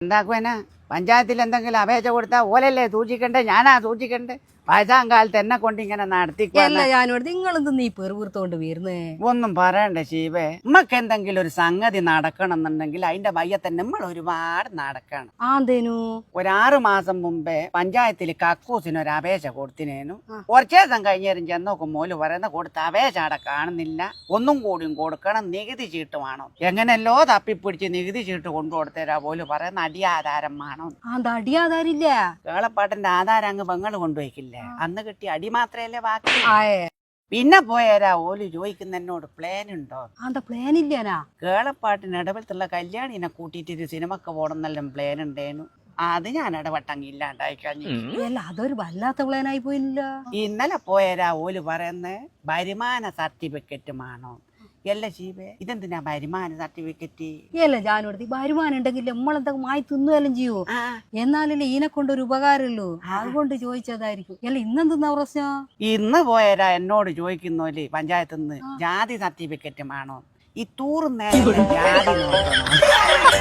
哪个呢？പഞ്ചായത്തിൽ എന്തെങ്കിലും അപേക്ഷ കൊടുത്താൽ ഓലല്ലേ സൂക്ഷിക്കണ്ടേ? ഞാനാ സൂക്ഷിക്കണ്ടേ? വയസ്സാം കാലത്ത് എന്നെ കൊണ്ട് ഇങ്ങനെ നടത്തിക്കുവ അല്ല? ഞാനോട് നിങ്ങളെന്ത് നീ വരുന്നേ? ഒന്നും പറയണ്ട ശിവേ. നമ്മക്ക് എന്തെങ്കിലും ഒരു സംഗതി നടക്കണം എന്നുണ്ടെങ്കിൽ അതിന്റെ തന്നെ നമ്മൾ ഒരുപാട് നടക്കണം. ആന്തേനു? ഒരാറ് മാസം മുമ്പേ പഞ്ചായത്തിൽ കക്കൂസിന് ഒരു അപേക്ഷ കൊടുത്തിനേനു. കുറച്ചേ ദിവസം കഴിഞ്ഞേരും ചെന്നോക്കും മോൽ പറയുന്ന കൊടുത്ത അപേക്ഷ അവിടെ കാണുന്നില്ല. ഒന്നും കൂടിയും കൊടുക്കണം. നികുതി ചീട്ട് വേണം. എങ്ങനെയല്ലോ തപ്പിപ്പിടിച്ച് നികുതി ചീട്ട് കൊണ്ടു കൊടുത്തേരാ പോലും പറയുന്ന അടിയാധാരം അത് അടി ആധാരില്ല? കേളപ്പാട്ടിന്റെ ആധാരം അങ്ങ് പെങ്ങൾ കൊണ്ടുപോയിക്കില്ലേ? അന്ന് കിട്ടിയ അടി മാത്രല്ലേ ബാക്കി? പിന്നെ പോയരാ ഓൽ ചോദിക്കുന്ന എന്നോട് പ്ലാൻ ഉണ്ടോ അതാ പ്ലാൻ ഇല്ലാനാ? കേളപ്പാട്ടിന് ഇടപെടുത്തുള്ള കല്യാണിനെ കൂട്ടിയിട്ട് ഒരു സിനിമക്ക് പോകണമെന്നെല്ലാം പ്ലാൻ ഉണ്ടേനു. അത് ഞാൻ ഇടപെട്ടങ്ങ് ഇല്ലാണ്ടായി കഴിഞ്ഞു. അല്ല അതൊരു വല്ലാത്ത പ്ലാനായി ആയി പോയില്ല. ഇന്നലെ പോയരാ ഓൽ പറയുന്നേ വരുമാന സർട്ടിഫിക്കറ്റ് വേണോ അല്ല ശീവേ ഇതെന്തിനാ വരുമാന സർട്ടിഫിക്കറ്റ്? അല്ല ഞാനോട് വരുമാനം ഉണ്ടെങ്കിൽ നമ്മളെന്തൊക്കെ മായി തിന്നുകയെല്ലാം ചെയ്യുവോ? എന്നാലല്ലേ ഇതിനെ കൊണ്ടൊരു ഉപകാരമല്ലോ അതുകൊണ്ട് ചോദിച്ചതായിരിക്കും. അല്ല ഇന്നെന്താ പ്രശ്നം? ഇന്ന് പോയരാ എന്നോട് ചോദിക്കുന്നോലെ പഞ്ചായത്തിൽ നിന്ന് ജാതി സർട്ടിഫിക്കറ്റ് ആണോ ഈ തൂറുന്നേരം ജാതി നോക്കണം?